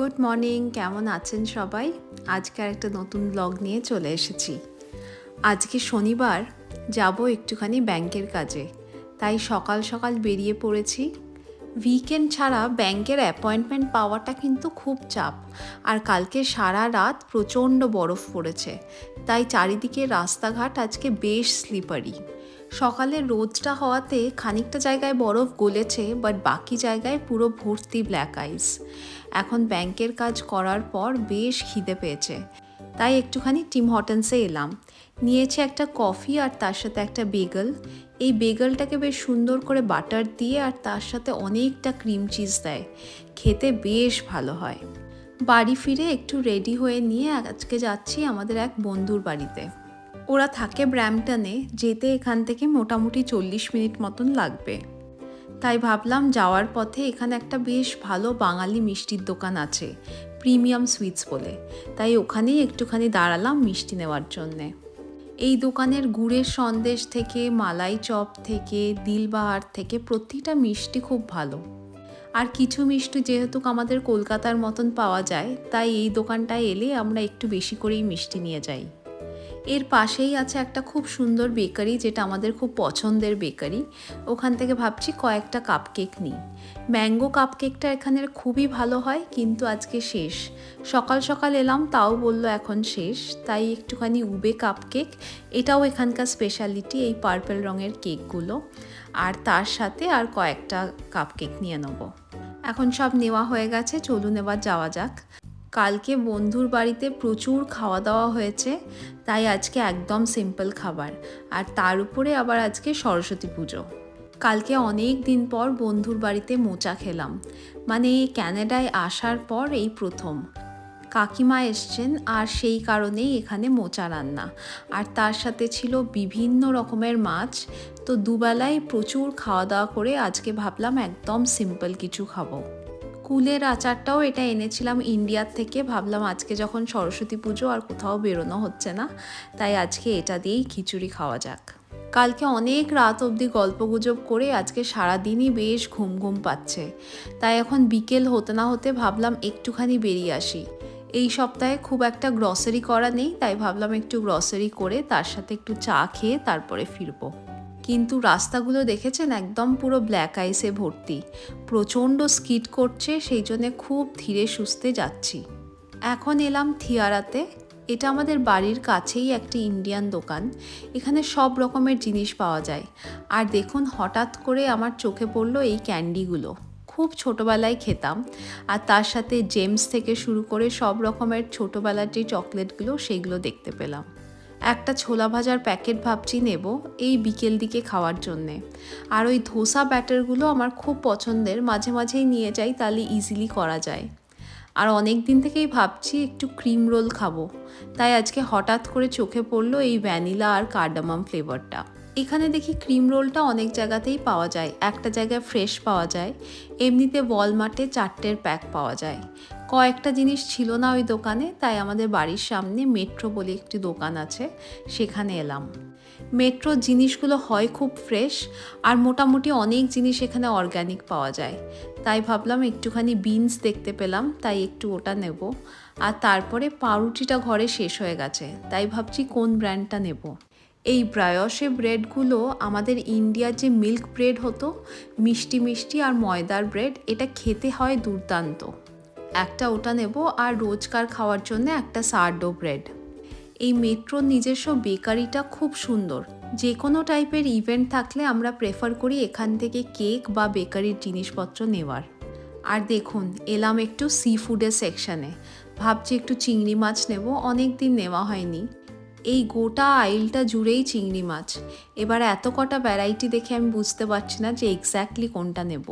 Good morning কেমন আছেন সবাই? আজকে আর একটা নতুন ব্লগ নিয়ে চলে এসেছি। আজকে শনিবার, যাব একটুখানি ব্যাংকের কাজে। তাই সকাল সকাল বেরিয়ে পড়েছি। উইকেন্ড ছাড়া ব্যাংকের অ্যাপয়েন্টমেন্ট পাওয়াটা কিন্তু খুব চাপ। আর কালকে সারা রাত প্রচণ্ড বরফ পড়েছে। তাই চারিদিকে রাস্তাঘাট আজকে বেশ স্লিপারি সকালে রোদটা হওয়াতে খানিকটা জায়গায় বরফ গলেছে বাট বাকি জায়গায় পুরো ভর্তি ব্ল্যাক আইস এখন ব্যাংকের কাজ করার পর বেশ খিদে পেয়েছে। তাই একটুখানি টিম হটেন্সে এলাম। নিয়েছে একটা কফি আর তার সাথে একটা বেগল এই বেগলটাকে বেশ সুন্দর করে বাটার দিয়ে আর তার সাথে অনেকটা ক্রিম চিজ দেয়। খেতে বেশ ভালো হয়। বাড়ি ফিরে একটু রেডি হয়ে নিয়ে আজকে যাচ্ছি আমাদের এক বন্ধুর বাড়িতে। ওরা থাকে ব্র্যামটনে যেতে এখান থেকে মোটামুটি চল্লিশ মিনিট মতন লাগবে। তাই ভাবলাম যাওয়ার পথে এখানে একটা বেশ ভালো বাঙালি মিষ্টির দোকান আছে, প্রিমিয়াম সুইটস বলে। তাই ওখানেই একটুখানি দাঁড়ালাম মিষ্টি নেওয়ার জন্যে। এই দোকানের গুড়ের সন্দেশ থেকে, মালাই চপ থেকে, দিলবাহার থেকে প্রতিটা মিষ্টি খুব ভালো। আর কিছু মিষ্টি যেহেতু আমাদের কলকাতার মতন পাওয়া যায়, তাই এই দোকানটায় এলে আমরা একটু বেশি করেই মিষ্টি নিয়ে যাই। এর পাশেই আছে একটা খুব সুন্দর বেকারি, যেটা আমাদের খুব পছন্দের বেকারি। ওখান থেকে ভাবছি কয়েকটা কাপকেক নিই। ম্যাঙ্গো কাপকেকটা এখানের খুবই ভালো হয়, কিন্তু আজকে শেষ। সকাল সকাল এলাম, তাও বলল এখন শেষ। তাই একটুখানি উবে কাপকেক এটাও এখানকার স্পেশালিটি এই পার্পেল রঙের কেকগুলো আর তার সাথে আর কয়েকটা কাপকেক নিয়ে নেব। এখন সব নেওয়া হয়ে গেছে, চলুন এবার যাওয়া যাক। কালকে বন্ধুর বাড়িতে প্রচুর খাওয়া দাওয়া হয়েছে, তাই আজকে একদম সিম্পল খাবার। আর তার উপরে আবার আজকে সরস্বতী পুজো। কালকে অনেক দিন পর বন্ধুর বাড়িতে মোচা খেলাম। মানে ক্যানাডায় আসার পর এই প্রথম। কাকিমা এসছেন আর সেই কারণেই এখানে মোচা রান্না। আর তার সাথে ছিল বিভিন্ন রকমের মাছ। তো দুবেলায় প্রচুর খাওয়া দাওয়া করে আজকে ভাবলাম একদম সিম্পল কিছু খাব। কুলের আচারটাও এটা এনেছিলাম ইন্ডিয়ার থেকে। ভাবলাম আজকে যখন সরস্বতী পুজো আর কোথাও বেরোনো হচ্ছে না, তাই আজকে এটা দিয়েই খিচুড়ি খাওয়া যাক। কালকে অনেক রাত অবধি গল্পগুজব করে আজকে সারাদিনই বেশ ঘুম ঘুম পাচ্ছে। তাই এখন বিকেল হতে না হতে ভাবলাম একটুখানি বেরিয়ে আসি। এই সপ্তাহে খুব একটা গ্রসারি করা নেই, তাই ভাবলাম একটু গ্রসারি করে তার সাথে একটু চা খেয়ে তারপরে ফিরবো। কিন্তু রাস্তাগুলো দেখেছেন একদম পুরো ব্ল্যাক আইসে ভর্তি। প্রচণ্ড স্কিড করছে, সেই জন্যে খুব ধীরে সুস্থে যাচ্ছি। এখন এলাম থিয়ারাতে। এটা আমাদের বাড়ির কাছেই একটি ইন্ডিয়ান দোকান। এখানে সব রকমের জিনিস পাওয়া যায়। আর দেখুন, হঠাৎ করে আমার চোখে পড়ল এই ক্যান্ডিগুলো খুব ছোটোবেলায় খেতাম। আর তার সাথে জেমস থেকে শুরু করে সব রকমের ছোটোবেলার যে চকলেটগুলো সেইগুলো দেখতে পেলাম। একটা ছোলা ভাজার প্যাকেট ভাবছি নেব এই বিকেল দিকে খাওয়ার জন্যে। আর ওই ধোসা ব্যাটারগুলো আমার খুব পছন্দের, মাঝে মাঝেই নিয়ে যাই, তাহলে ইজিলি করা যায়। আর অনেক দিন থেকেই ভাবছি একটু ক্রিম রোল খাব। তাই আজকে হঠাৎ করে চোখে পড়ল এই ভ্যানিলা আর কার্ডামাম ফ্লেভারটা এখানে দেখি ক্রিম রোলটা অনেক জায়গাতেই পাওয়া যায়। একটা জায়গায় ফ্রেশ পাওয়া যায়। এমনিতে ওয়ালমার্টে চারটের প্যাক পাওয়া যায়। কয়েকটা জিনিস ছিল না ওই দোকানে, তাই আমাদের বাড়ির সামনে মেট্রো বলে একটি দোকান আছে, সেখানে এলাম। মেট্রোর জিনিসগুলো হয় খুব ফ্রেশ, আর মোটামুটি অনেক জিনিস এখানে অর্গ্যানিক পাওয়া যায়। তাই ভাবলাম একটুখানি বিনস দেখতে পেলাম, তাই একটু ওটা নেব। আর তারপরে পাউরুটিটা ঘরে শেষ হয়ে গেছে, তাই ভাবছি কোন ব্র্যান্ডটা নেব। এই ব্রায়সে ব্রেডগুলো আমাদের ইন্ডিয়ার যে মিল্ক ব্রেড হতো, মিষ্টি মিষ্টি আর ময়দার ব্রেড, এটা খেতে হয় দুর্দান্ত। একটা ওটা নেব আর রোজকার খাওয়ার জন্য একটা সার্ডো ব্রেড। এই মেট্রোর নিজস্ব বেকারিটা খুব সুন্দর। যে কোনো টাইপের ইভেন্ট থাকলে আমরা প্রেফার করি এখান থেকে কেক বা বেকারির জিনিসপত্র নেওয়ার। আর দেখুন, এলাম একটু সি ফুডের সেকশানে। ভাবছি একটু চিংড়ি মাছ নেব অনেক দিন নেওয়া হয়নি। এই গোটা আইলটা জুড়েই চিংড়ি মাছ। এবার এত কটা ভ্যারাইটি দেখে আমি বুঝতে পারছি না যে এক্স্যাক্টলি কোনটা নেব।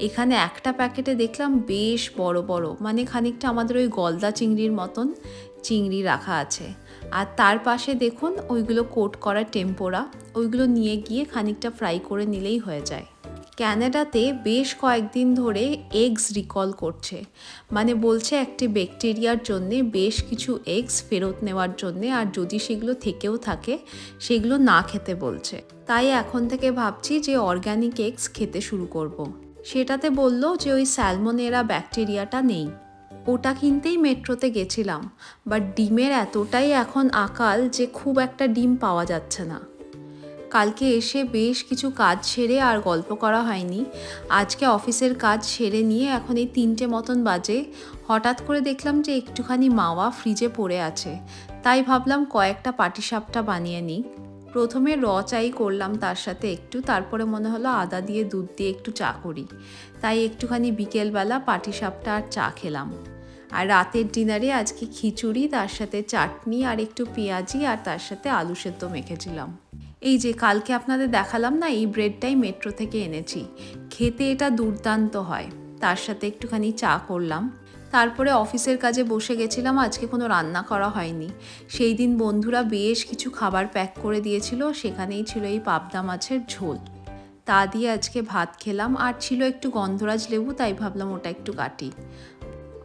এখানে একটা প্যাকেটে দেখলাম বেশ বড় বড় মানে খানিকটা আমাদের ওই গলদা চিংড়ির মতন চিংড়ি রাখা আছে। আর তার পাশে দেখুন ওইগুলো কোট করা টেম্পোরা ওইগুলো নিয়ে গিয়ে খানিকটা ফ্রাই করে নিলেই হয়ে যায়। ক্যানাডাতে বেশ কয়েকদিন ধরে এগস রিকল করছে। মানে বলছে একটি ব্যাকটেরিয়ার জন্যে বেশ কিছু এগস ফেরত নেওয়ার জন্যে আর যদি সেগুলো থেকেও থাকে, সেগুলো না খেতে বলছে। তাই এখন থেকে ভাবছি যে অর্গ্যানিক এগস খেতে শুরু করব। সেটাতে বলল যে ওই স্যালমোনেরা ব্যাকটেরিয়াটা নেই। ওটা কিনতেই মেট্রোতে গেছিলাম, বাট ডিমের এতটাই এখন আকাল যে খুব একটা ডিম পাওয়া যাচ্ছে না। কালকে এসে বেশ কিছু কাজ সেরে আর গল্প করা হয়নি। আজকে অফিসের কাজ সেরে নিয়ে এখন এই তিনটে মতন বাজে। হঠাৎ করে দেখলাম যে একটুখানি মাওয়া ফ্রিজে পড়ে আছে। তাই ভাবলাম কয়েকটা পাটিসাপটা বানিয়ে নিই। প্রথমে র চাই করলাম তার সাথে একটু, তারপরে মনে হলো আদা দিয়ে, দুধ দিয়ে একটু চা করি। তাই একটুখানি বিকেলবেলা পাটিসাপটা আর চা খেলাম। আর রাতের ডিনারে আজকে খিচুড়ি, তার সাথে চাটনি আর একটু পেঁয়াজি আর তার সাথে আলু সেদ্ধ মেখেছিলাম। এই যে কালকে আপনাদের দেখালাম না, এই ব্রেডটাই মেট্রো থেকে এনেছি। খেতে এটা দুর্দান্ত হয়। তার সাথে একটুখানি চা করলাম। তারপরে অফিসের কাজে বসে গেছিলাম, আজকে কোনো রান্না করা হয়নি। সেই দিন বন্ধুরা বেশ কিছু খাবার প্যাক করে দিয়েছিল, সেখানেই ছিল এই পাবদা মাছের ঝোল। তা দিয়ে আজকে ভাত খেলাম, আর ছিল একটু গন্ধরাজ লেবু, তাই ভাবলাম ওটা একটু কাটি।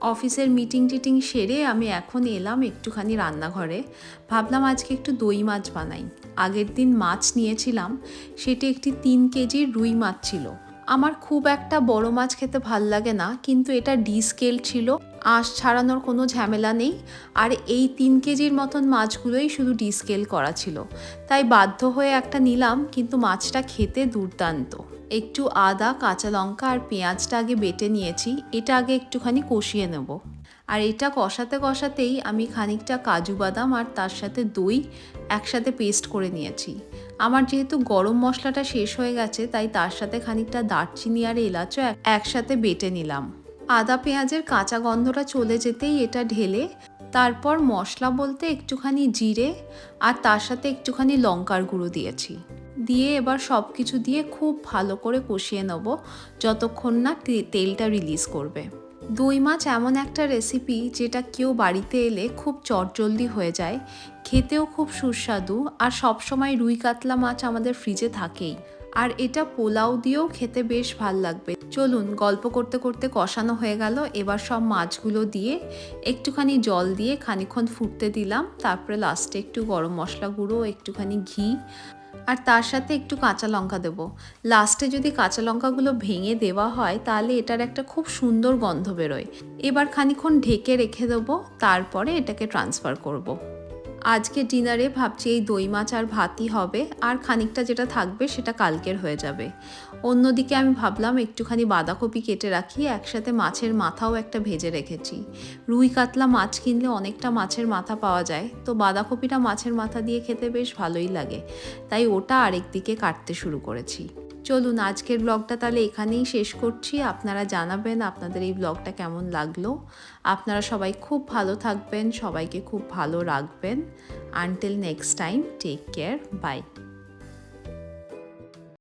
অফিসের মিটিং টিটিং সেরে আমি এখন এলাম একটুখানি রান্নাঘরে। ভাবলাম আজকে একটু দই মাছ বানাই। আগের দিন মাছ নিয়েছিলাম, সেটি একটি তিন কেজির রুই মাছ ছিল। আমার খুব একটা বড় মাছ খেতে ভালো লাগে না, কিন্তু এটা ডি স্কেল ছিল, আঁশ ছাড়ানোর কোনো ঝামেলা নেই, আর এই তিন কেজির মতন মাছগুলোই শুধু ডি স্কেল করা ছিল। তাই বাধ্য হয়ে একটা নিলাম, কিন্তু মাছটা খেতে দুর্দান্ত। একটু আদা, কাঁচা লঙ্কা আর পেঁয়াজটা আগে বেটে নিয়েছি। এটা আগে একটুখানি কষিয়ে নেব। আর এটা কষাতে কষাতেই আমি খানিকটা কাজু বাদাম আর তার সাথে দই একসাথে পেস্ট করে নিয়েছি। আমার যেহেতু গরম মশলাটা শেষ হয়ে গেছে, তাই তার সাথে খানিকটা দারচিনি আর এলাচও এক- একসাথে বেটে নিলাম। আদা পেঁয়াজের কাঁচা গন্ধটা চলে যেতেই এটা ঢেলে তারপর মশলা বলতে একটুখানি জিরে আর তার সাথে একটুখানি লঙ্কার গুঁড়ো দিয়েছি। দিয়ে এবার সব কিছু দিয়ে খুব ভালো করে কষিয়ে নেব যতক্ষণ না তেলটা রিলিজ করবে। দই মাছ এমন একটা রেসিপি যেটা কেউ বাড়িতে এলে খুব চটজলদি হয়ে যায়, খেতেও খুব সুস্বাদু আর সবসময় রুই কাতলা মাছ আমাদের ফ্রিজে থাকেই। আর এটা পোলাও দিয়েও খেতে বেশ ভালো লাগবে। চলুন গল্প করতে করতে কষানো হয়ে গেল, এবার সব মাছগুলো দিয়ে একটুখানি জল দিয়ে খানিক্ষণ ফুটতে দিলাম, তারপরে লাস্টে একটু গরম মশলা গুঁড়ো, একটুখানি ঘি আর তার সাথে একটু কাঁচা লঙ্কা দেব লাস্টে যদি কাঁচা লঙ্কাগুলো ভেঙে দেওয়া হয়, তাহলে এটার একটা খুব সুন্দর গন্ধ বেরোয় এবার খানিক্ষণ ঢেকে রেখে দেবো, তারপরে এটাকে ট্রান্সফার করব। আজকে ডিনারে ভাবছি এই দই মাছ আর ভাতই হবে, আর খানিকটা যেটা থাকবে সেটা কালকের হয়ে যাবে। অন্যদিকে আমি ভাবলাম একটুখানি বাঁধাকপি কেটে রাখি, একসাথে মাছের মাথাও একটা ভেজে রেখেছি। রুই কাতলা মাছ কিনলে অনেকটা মাছের মাথা পাওয়া যায়, তো বাঁধাকপিটা মাছের মাথা দিয়ে খেতে বেশ ভালোই লাগে, তাই ওটা আরেক দিকে কাটতে শুরু করেছি। চলুন আজকের ব্লগটা তাহলে এখানেই শেষ করছি। আপনারা জানাবেন আপনাদের এই ব্লগটা কেমন লাগল। আপনারা সবাই খুব ভালো থাকবেন, সবাইকে খুব ভালো রাখবেন। Until next time take care bye